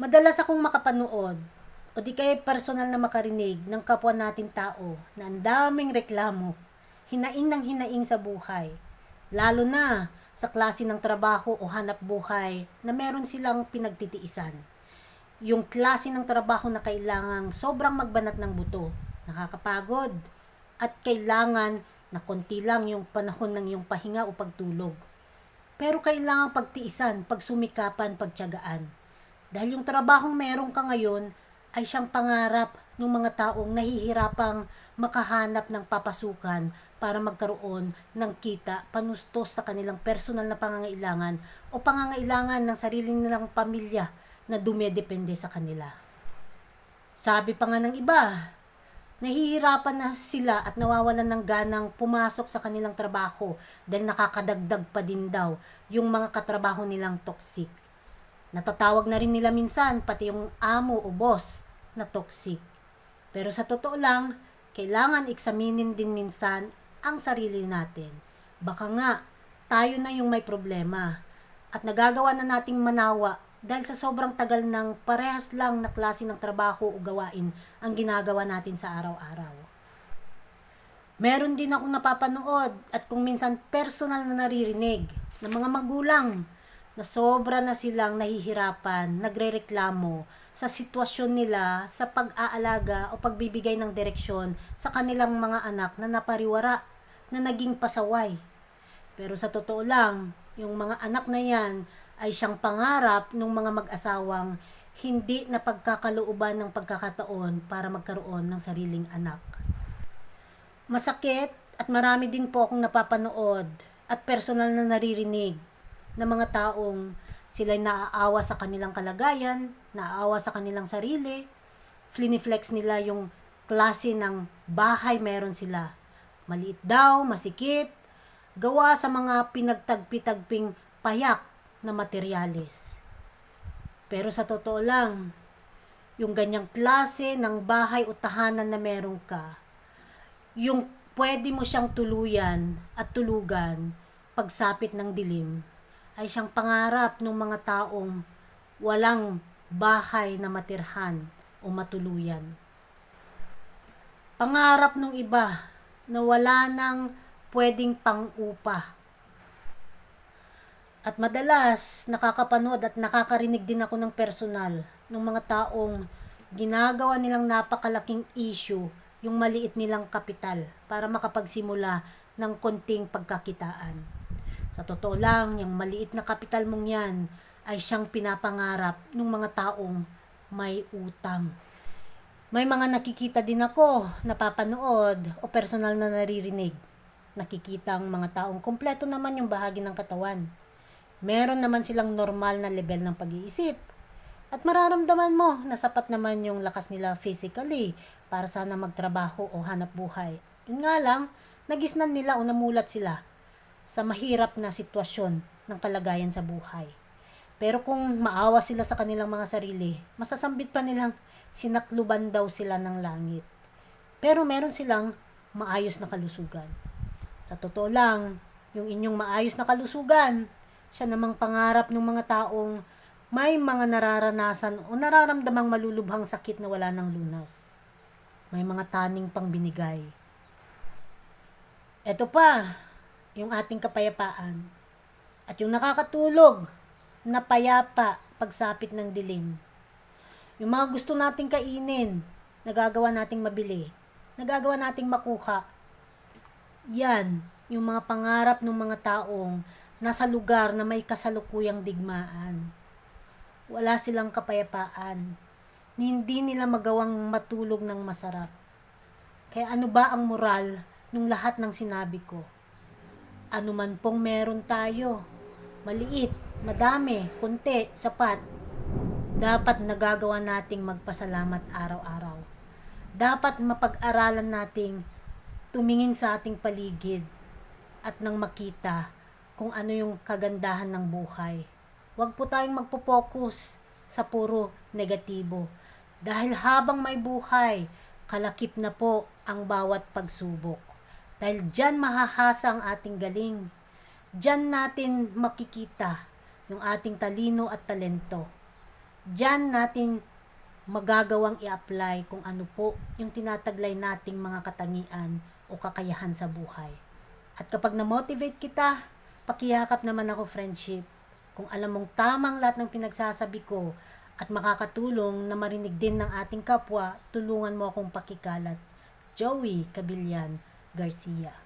Madalas akong makapanood o di kaya personal na makarinig ng kapwa natin tao na ang daming reklamo, hinaing ng hinaing sa buhay. Lalo na sa klase ng trabaho o hanap buhay na meron silang pinagtitiisan. Yung klase ng trabaho na kailangang sobrang magbanat ng buto, nakakapagod, at kailangan na konti lang yung panahon ng iyong pahinga o pagtulog. Pero kailangan pagtiisan, pagsumikapan, pagtyagaan. Dahil yung trabahong meron ka ngayon ay siyang pangarap ng mga taong nahihirapang makahanap ng papasukan para magkaroon ng kita panustos sa kanilang personal na pangangailangan o pangangailangan ng sarili nilang pamilya na dumedepende sa kanila. Sabi pa nga ng iba, nahihirapan na sila at nawawalan ng ganang pumasok sa kanilang trabaho dahil nakakadagdag pa din daw yung mga katrabaho nilang toxic. Natatawag na rin nila minsan pati yung amo o boss na toxic. Pero sa totoo lang, kailangan eksaminin din minsan ang sarili natin. Baka nga, tayo na yung may problema at nagagawa na nating manawa dahil sa sobrang tagal ng parehas lang na klase ng trabaho o gawain ang ginagawa natin sa araw-araw. Meron din akong napapanood at kung minsan personal na naririnig ng mga magulang na sobra na silang nahihirapan, nagrereklamo sa sitwasyon nila sa pag-aalaga o pagbibigay ng direksyon sa kanilang mga anak na napariwara, na naging pasaway. Pero sa totoo lang, yung mga anak na yan ay siyang pangarap ng mga mag-asawang hindi na pagkakalooban ng pagkakataon para magkaroon ng sariling anak. Masakit at marami din po akong napapanood at personal na naririnig ng mga taong sila'y naaawa sa kanilang kalagayan, naaawa sa kanilang sarili, fliniflex nila yung klase ng bahay meron sila. Maliit daw, masikip, gawa sa mga pinagtagpi-tagping payak na materyales. Pero sa totoo lang, yung ganyang klase ng bahay o tahanan na meron ka, yung pwede mo siyang tuluyan at tulugan pagsapit ng dilim, ay siyang pangarap ng mga taong walang bahay na matirhan o matuluyan. Pangarap ng iba na wala nang pwedeng pang-upa. At madalas, nakakapanood at nakakarinig din ako ng personal ng mga taong ginagawa nilang napakalaking issue yung maliit nilang kapital para makapagsimula ng konting pagkakitaan. Sa totoo lang, yung maliit na kapital mong yan ay siyang pinapangarap ng mga taong may utang. May mga nakikita din ako, napapanood o personal na naririnig. Nakikita ang mga taong kompleto naman yung bahagi ng katawan. Meron naman silang normal na level ng pag-iisip. At mararamdaman mo na sapat naman yung lakas nila physically para sana magtrabaho o hanap buhay. Yun nga lang, nagisnan nila o namulat sila sa mahirap na sitwasyon ng kalagayan sa buhay. Pero kung maawa sila sa kanilang mga sarili, masasambit pa nilang sinakluban daw sila ng langit. Pero meron silang maayos na kalusugan. Sa totoo lang, yung inyong maayos na kalusugan, siya namang pangarap ng mga taong may mga nararanasan o nararamdamang malulubhang sakit na wala ng lunas. May mga taning pang binigay. Ito pa, yung ating kapayapaan. At yung nakakatulog na payapa pagsapit ng dilim. Yung mga gusto nating kainin, nagagawa nating mabili, nagagawa nating makuha. Yan, yung mga pangarap ng mga taong nasa lugar na may kasalukuyang digmaan. Wala silang kapayapaan. Hindi nila magawang matulog ng masarap. Kaya ano ba ang moral ng lahat ng sinabi ko? Ano man pong meron tayo, maliit, madami, kunti, sapat, dapat nagagawa nating magpasalamat araw-araw. Dapat mapag-aralan nating tumingin sa ating paligid at nang makita kung ano yung kagandahan ng buhay. Huwag po tayong magpo-focus sa puro negatibo. Dahil habang may buhay, kalakip na po ang bawat pagsubok. Dahil dyan mahahasa ang ating galing. Dyan natin makikita yung ating talino at talento. Diyan natin magagawang i-apply kung ano po yung tinataglay nating mga katangian o kakayahan sa buhay. At kapag na-motivate kita, pakiyakap naman ako friendship. Kung alam mong tamang lahat ng pinagsasabi ko at makakatulong na marinig din ng ating kapwa, tulungan mo akong pakikalat. Joey Cabillan Garcia